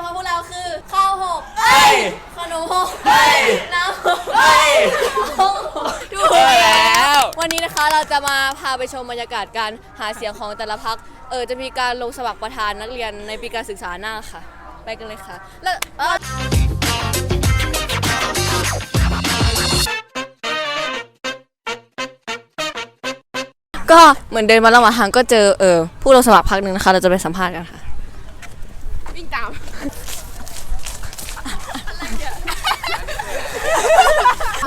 มของพวกเราคือ ข้าวหกเฮ้ยขนมหกเฮ้ยน้ำหกเฮ้ยถูกเออแล้ว วันนี้นะคะเราจะมาพาไปชมบรรยากาศการหาเสียงของแต่ละพักเออจะมีการลงสมัครประธานนักเรียนในปีการศึกษาหน้าค่ะ ไปกันเลยค่ะ แล้วเอ่อก็เหมือนเดินมาระหว่างทางก็เจอเออผู้ลงสมัครพักหนึ่งนะคะ เราจะไปสัมภาษณ์กันค่ะ วิ่งตาม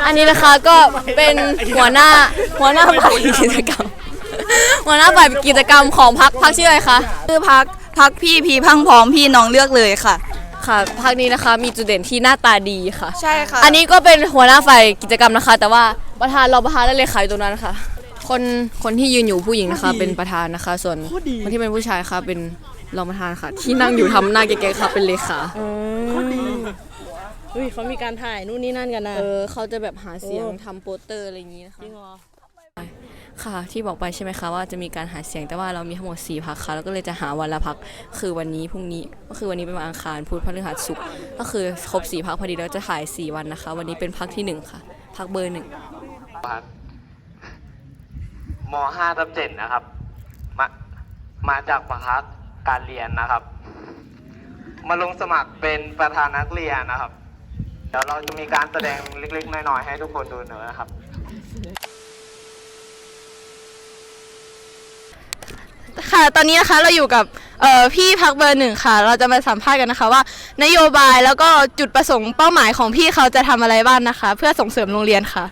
อันนี้นะคะก็เป็นหัวหน้าหัวหน้าฝ่ายกิจกรรม หัวหน้าฝ่ายกิจกรรมของพักพักชื่ออะไรคะคือพักพักพี่พีพังพร้อมพี่น้องเลือกเลยค่ะ ค่ะพักนี้นะคะมีจุดเด่นที่หน้าตาดีค่ะ ใช่ค่ะ อันนี้ก็เป็นหัวหน้าฝ่ายกิจกรรมนะคะ แต่ว่าประธานรองประธานและเลขาอยู่ตรงนั้นค่ะ คนคนที่ยืนอยู่ผู้หญิงนะคะ เป็นประธานนะคะ ส่วนคนที่เป็นผู้ชายค่ะเป็น รองประธานค่ะ ที่นั่งอยู่ทำหน้าแก่ๆค่ะเป็นเลขาเฮ้ยเขามีการถ่ายนู่นนี่นั่นกันนะเออเขาจะแบบหาเสียงทำโปสเตอร์อะไรอย่างนี้นะคะจริงเหรอค่ะที่บอกไปใช่ไหมคะว่าจะมีการหาเสียงแต่ว่าเรามีทั้งหมด4พักค่ะแล้วก็เลยจะหาวันละพักคือวันนี้พรุ่งนี้ก็คือวันนี้เป็นวันอังคารพุธพฤหัสศุกร์ก็คือครบ4พักพอดีแล้วจะถ่าย4วันนะคะ วันนี้เป็นพักที่หนึ่งค่ะพักเบอร์หนึ่งม5ทับ7นะครับ มามาจากประคัด การเรียนนะครับ มาลงสมัครเป็นประธานนักเรียนนะครับ เดี๋ยวเราจะมีการแสดงเล็กๆน้อยๆให้ทุกคนดูหน่อยนะครับค่ะตอนนี้นะคะเราอยู่กับเอ่อพี่พักเบอร์หนึ่งค่ะ เราจะมาสัมภาษณ์กันนะคะว่า นโยบายแล้วก็จุดประสงค์เป้าหมายของพี่เขาจะทำอะไรบ้างนะคะ เพื่อส่งเสริมโรงเรียนค่ะ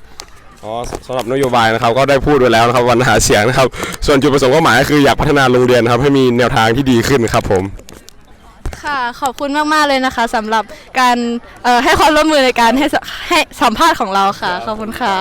อ๋อสำหรับนโยบายนะครับก็ได้พูดไว้แล้วนะครับวันหาเสียงนะครับ ส่วนจุดประสงค์เป้าหมายก็คืออยากพัฒนาโรงเรียนนะครับให้มีแนวทางที่ดีขึ้นครับผมค่ะขอบคุณมาก ๆ เลยนะคะสำหรับการเอ่อให้ความร่วมมือในการให้สให้สัมภาษณ์ของเราค่ะ ขอบคุณค่ะ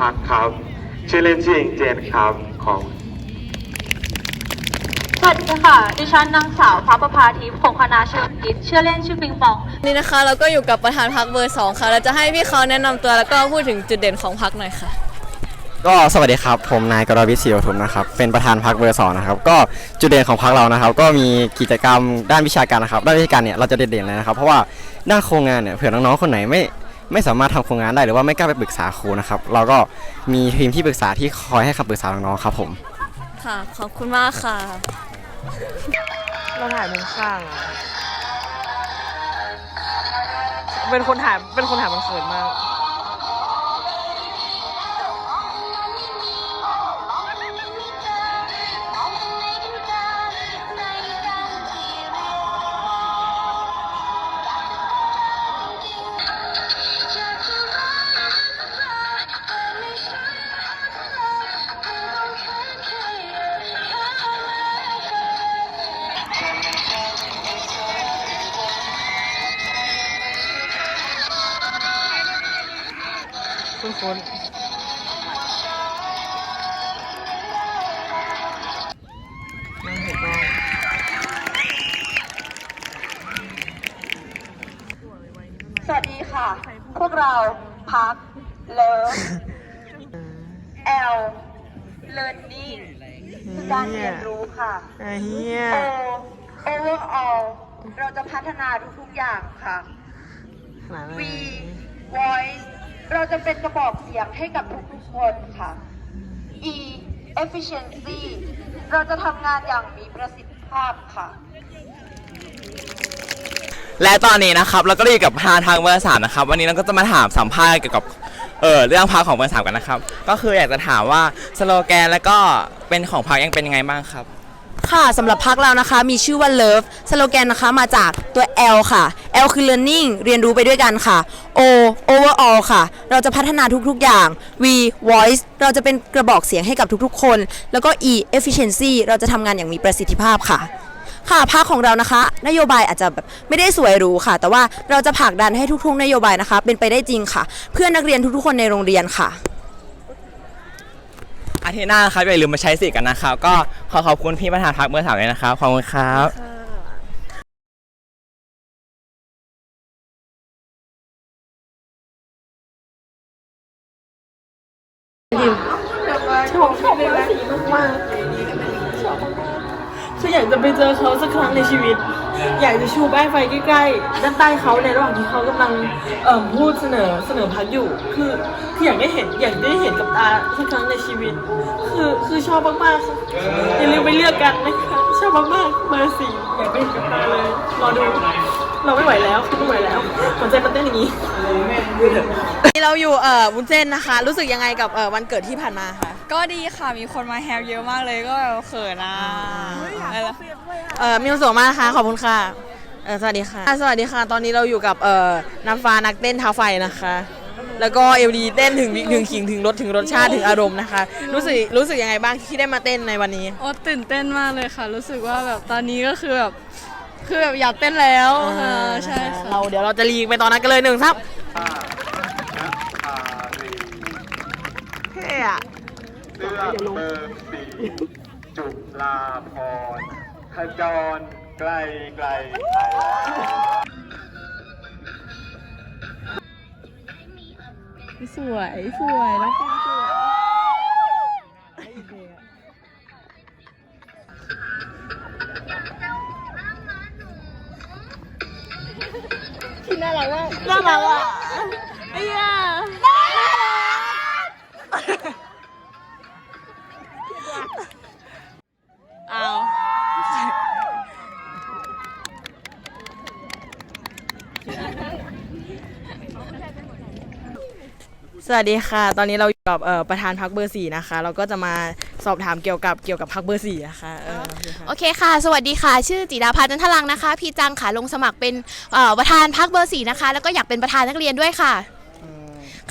พักครับ ชื่อเล่นชื่อเองเจนครับของสวัสดีค่ะ ดิฉันนางสาวฟ้าประภาทิพย์ของคณะเชิงกิจชื่อเล่นชื่อปิงปอง นี่นะคะเราก็อยู่กับประธานพักเบอร์สองค่ะ เราจะให้พี่เขาแนะนำตัวแล้วก็พูดถึงจุดเด่นของพักหน่อยค่ะ ก็สวัสดีครับ ผมนายกรวิทย์ศรีปทุมนะครับ เป็นประธานพักเบอร์สองนะครับ ก็จุดเด่นของพักเรานะครับ ก็มีกิจกรรมด้านวิชาการนะครับ ด้านวิชาการเนี่ยเราจะเด่นๆเลยนะครับ เพราะว่าด้านโครงงานเนี่ยเผื่อน้องๆคนไหนไม่ ไม่สามารถทำโครงงานได้หรือว่าไม่กล้าไปปรึกษาครูนะครับ เราก็มีทีมที่ปรึกษาที่คอยให้คำปรึกษาน้องๆครับผมค่ะขอบคุณมากค่ะ เราถ่ายมุมข้างอะเป็นคนถ่ายเป็นคนถ่ายมันเขินมาก คุณคุณนั่งเห็นบ้างสวัสดีค่ะ พวกเราพักเลิฟแอลเลิร์นนิ่งคือการเรียนรู้ค่ะไอ้เหี้ยโอ overall เราจะพัฒนาทุกๆอย่างค่ะ ขนาดนั้น V voice เราจะเป็นกระบอกเสียงให้กับทุกๆคนค่ะ E efficiency เราจะทำงานอย่างมีประสิทธิภาพค่ะ และตอนนี้นะครับเราก็ได้อยู่กับประธาทางเบอร์สามนะครับ วันนี้เราก็จะมาถามสัมภาษณ์เกี่ยวกับเออเรื่องพักของเบอร์สามกันนะครับ ก็คืออยากจะถามว่าสโลแกนแล้วก็เป็นของพักยังเป็นยังไงบ้างครับ ค่ะสำหรับพักเรานะคะมีชื่อว่า Love สโลแกนนะคะมาจากตัว L ค่ะ L คือ learning เรียนรู้ไปด้วยกันค่ะ O overall ค่ะ เราจะพัฒนาทุกๆอย่าง V voice เราจะเป็นกระบอกเสียงให้กับทุกๆคน แล้วก็ E efficiency เราจะทำงานอย่างมีประสิทธิภาพค่ะ ค่ะพักของเรานะคะ นโยบายอาจจะแบบไม่ได้สวยหรูค่ะ แต่ว่าเราจะผลักดันให้ทุกๆนโยบายนะคะ เป็นไปได้จริงค่ะ เพื่อนักเรียนทุกๆคนในโรงเรียนค่ะ อาทิตย์หน้าครับอย่าลืมมาใช้สิทธิ์กันนะครับก็ขอขอบคุณพี่ประธานพักเบอร์สามเลยนะครับขอบคุณครับ ฉันอยากจะไปเจอเขาสักครั้งในชีวิต อยากจะชูป้ายไฟใกล้ๆ ด้านใต้เขาในระหว่างที่เขากำลังเอ่อพูดเสนอเสนอพักอยู่ คือคืออยากได้เห็นอยากได้เห็นกับตาสักครั้งในชีวิต คือคือชอบมากๆค่ะอย่าลืมไปเลือกกันนะคะชอบมากๆเบอร์สี่อยากไปเห็นกับตาเลยรอดูเราไม่ไหวแล้วไม่ไหวแล้วหัวใจมันเต้นอย่างนี้นี่เราอยู่เอ่อวุ้นเส้นนะคะ รู้สึกยังไงกับเอ่อวันเกิดที่ผ่านมาคะ ก็ดีค่ะมีคนมาแฮปเยอะมากเลยก็เขินนะเอ่อมีความสุขมากนะคะขอบคุณค่ะเอ่อสวัสดีค่ะ สวัสดีค่ะ ตอนนี้เราอยู่กับเอ่อน้ำฟ้านักเต้นเท้าไฟนะคะ แล้วก็เอลดีเต้นถึงวิถึงขิงถึงรสถึงรสชาติถึงอารมณ์นะคะ รู้สึกรู้สึกยังไงบ้างที่ได้มาเต้นในวันนี้ โอ้ตื่นเต้นมากเลยค่ะ รู้สึกว่าแบบตอนนี้ก็คือแบบคือแบบอยากเต้นแล้วค่ะใช่ค่ะเราเดี๋ยวเราจะลีกไปตอนนั้นกันเลยหนึ่งครับเท่อะ เลือกเบอร์สี่จุฬาพรณ์ขจรไกลไกลไกลสวยสวยแล้วก็สวยที่น่ารักอะไอ้ย่าเอา สวัสดีค่ะ ตอนนี้เราอยู่กับเอ่อประธานพักเบอร์สี่นะคะ เราก็จะมาสอบถามเกี่ยวกับเกี่ยวกับพักเบอร์สี่นะคะเออโอเคค่ะโอเคค่ะสวัสดีค่ะ ชื่อจิดาภาจันทลังนะคะ พี่จังค่ะลงสมัครเป็นเอ่อประธานพักเบอร์สี่นะคะ แล้วก็อยากเป็นประธานนักเรียนด้วยค่ะ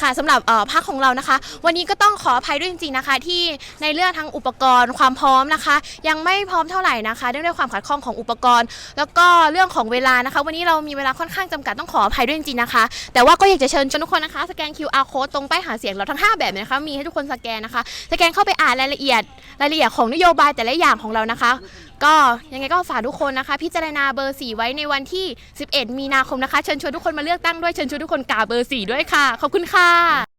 ค่ะสำหรับเอ่อภาคของเรานะคะ วันนี้ก็ต้องขออภัยด้วยจริงๆนะคะ ที่ในเรื่องทั้งอุปกรณ์ความพร้อมนะคะ ยังไม่พร้อมเท่าไหร่นะคะเนื่องด้วยความขัดข้องของอุปกรณ์ แล้วก็เรื่องของเวลานะคะ วันนี้เรามีเวลาค่อนข้างจำกัดต้องขออภัยด้วยจริงๆนะคะ แต่ว่าก็อยากจะเชิญชวนทุกคนนะคะสแกน QR code ตรงป้ายหาเสียงเราทั้ง 5 แบบนะคะมีให้ทุกคนสแกนนะคะ สแกนเข้าไปอ่านรายละเอียดรายละเอียดของนโยบายแต่ละอย่างของเรานะคะ ก็ยังไงก็ฝากทุกคนนะคะ พิจารณาเบอร์ 4 ไว้ในวันที่ 11 มีนาคมนะคะ เชิญชวนทุกคนมาเลือกตั้งด้วย เชิญชวนทุกคนกาเบอร์ 4 ด้วยค่ะ ขอบคุณค่ะ